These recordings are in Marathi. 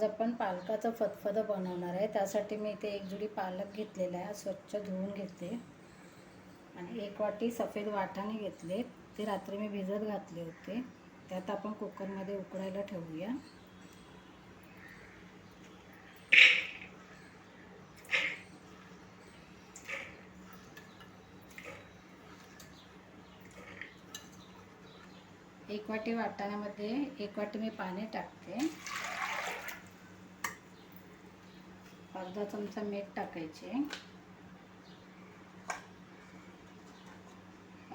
आज आपण पालकाचं फतफदं बनवणार आहे. त्यासाठी मी इथे एक जुडी पालक घेतलेला आहे. स्वच्छ धुवून घेते. आणि एक वाटी सफेद वाटाणे घेतले. ते रात्री मी भिजत घातले होते. त्यात आपण कुकरमध्ये उकडायला ठेवूया. एक वाटी वाटाण्यामध्ये एक वाटी मी पाणी टाकते. अर्धा चमचा मीठ टाकायचे.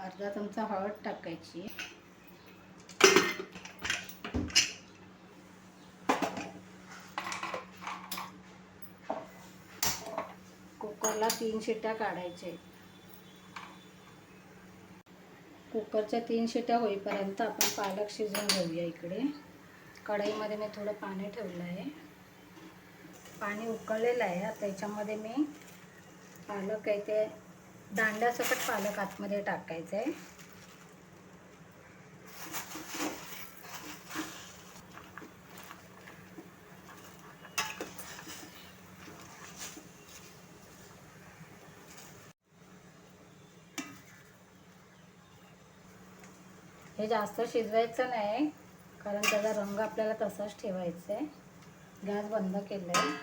अर्धा चमचा हळद टाकायची. कुकरला तीन शिट्या काढायचे. कुकरच्या तीन शिट्या होईपर्यंत आपण पालक शिजवून घेऊया इकडे. कढईमध्ये मी थोडं पाणी ठेवलं आहे. पाणी उकळलेलं आहे. त्याच्यामध्ये मी पालक आहे ते दांड्यासकट पालक आतमध्ये टाकायचं आहे हे जास्त शिजवायचं नाही कारण त्याचा रंग आपल्याला तसाच ठेवायचा आहे गॅस बंद केलं आहे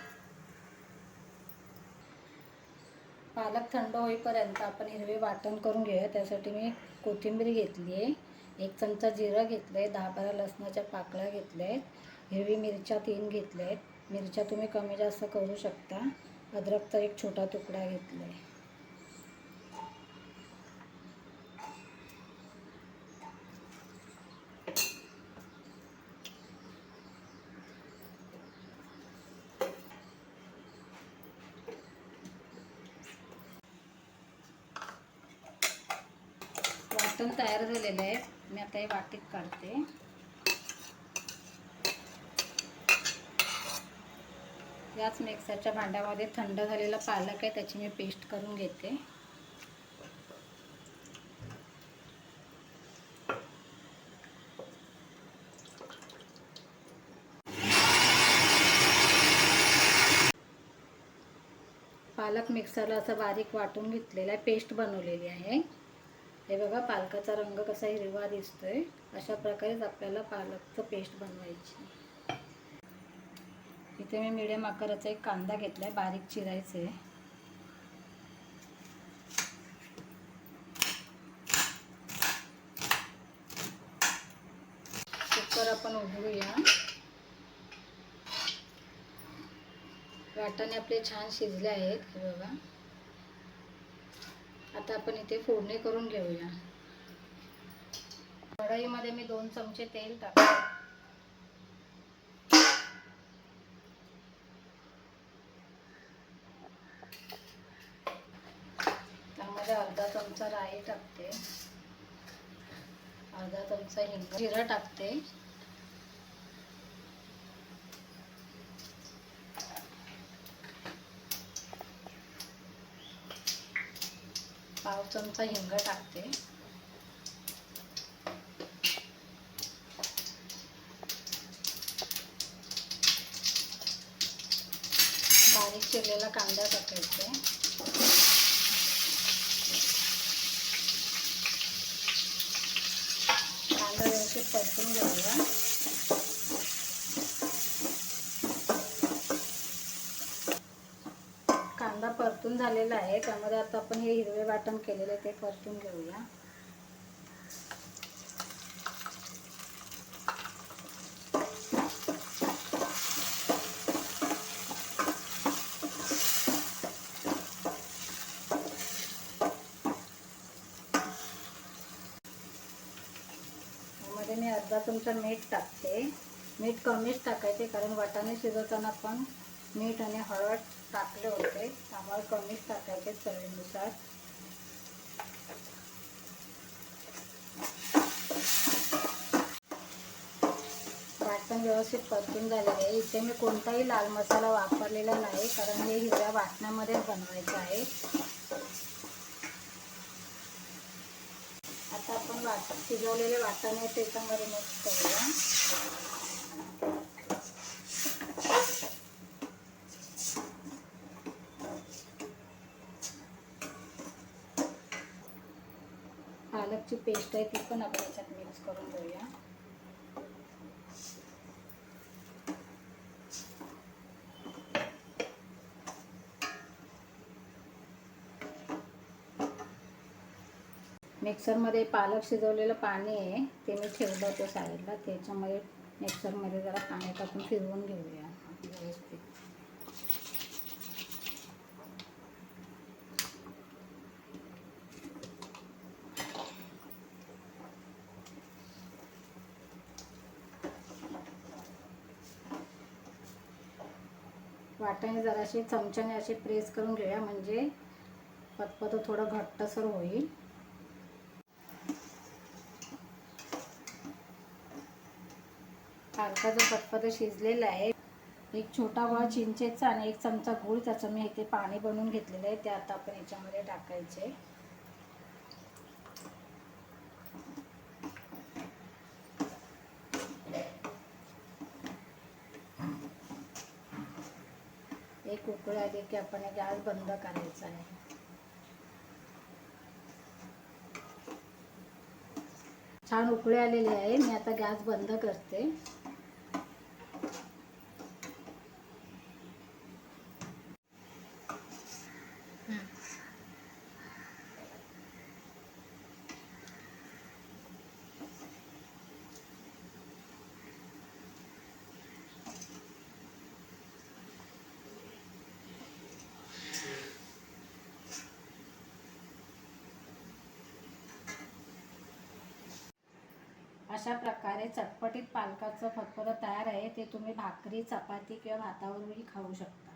पालक थंड होईपर्यंत आपण हिरवे वाटण करून घेऊया. त्यासाठी मी कोथिंबीर घेतली आहे. एक चमचा जिरं घेतलं आहे दहा बारा लसणाच्या पाकळ्या घेतल्या आहेत हिरवी मिरच्या तीन घेतल्या आहेत मिरच्या तुम्ही कमी जास्त करू शकता. अद्रकचा एक छोटा तुकडा घेतला आहे वाटण तयार झालेलं आहे. मी आता हे वाटीत काढते. याच मिक्सरच्या भांड्यामध्ये थंड झालेला पालक आहे त्याची मी पेस्ट करून घेते. पालक मिक्सरला असं बारीक वाटून घेतलेला आहे पेस्ट बनवलेली आहे. हे बघा पालकाचा रंग कसा हिरवा दिसतोय. अशा प्रकारेच आपल्याला पालकचं पेस्ट बनवायची. इथे मी मिडियम आकाराचा एक कांदा घेतलाय बारीक चिरायचे. कुकर आपण उघडूया. वाटाणे आपले छान शिजले आहेत हे बघा. आता आपण इथे फोडणी करून घेऊया. कढईमध्ये मी दोन चमचे तेल टाकते. त्यामध्ये अर्धा चमचा राई टाकते. अर्धा चमचा हिंग जिरं टाकते. पाव चमचा हिंग टाकते. बारीक चिरलेला कांदा टाकायचे कांदा व्यवस्थित परतून घेऊया कांदा परतून झालेला आहे. त्यामध्ये आता आपण हे हिरवे वाटण केलेले ते परतून घेऊया. मी अर्धा चमचा मीठ टाकते. मीठ कमीच टाकायचे कारण वाटाणे शिजवताना पण मीठ आणि हळद टाकले होते. आम्हाला कमीच टाकायचे चवीनुसार. वाटण व्यवस्थित परतून झालेलं आहे. इथे मी कोणताही लाल मसाला वापरलेला नाही कारण हे हिरव्या वाटणामध्येच बनवायचं आहे. आता आपण वाट शिजवलेले वाटाणे त्याच्यामध्ये मिक्स करूया. पालकची पेस्ट आहे ती पण आपण याच्यात मिक्स करून घेऊया. मिक्सरमध्ये पालक शिजवलेलं पाणी आहे ते मी ठेवलं होतं साईडला त्याच्यामध्ये मिक्सरमध्ये जरा पाणी टाकून फिरवून घेऊया. वाटाणे जराशी चमच्याने असे प्रेस करून घेऊया म्हणजे पतपत थोडं घट्टसर होईल. पालकाचं पतपत शिजलेलं आहे एक छोटा गोळा चिंचेचा आणि एक चमचा गूळ त्याचं मी इथे पाणी बनवून घेतलेलं आहे ते आता आपण याच्यामध्ये टाकायचे एक उकळी आली की आपण गॅस बंद करायचा आहे. छान उकळी आलेली आहे. मी आता गॅस बंद करते. अशा प्रकारे चटपटीत पालकाचं फतफद तयार आहे ते तुम्ही भाकरी चपाती किंवा भातावरही खाऊ शकता.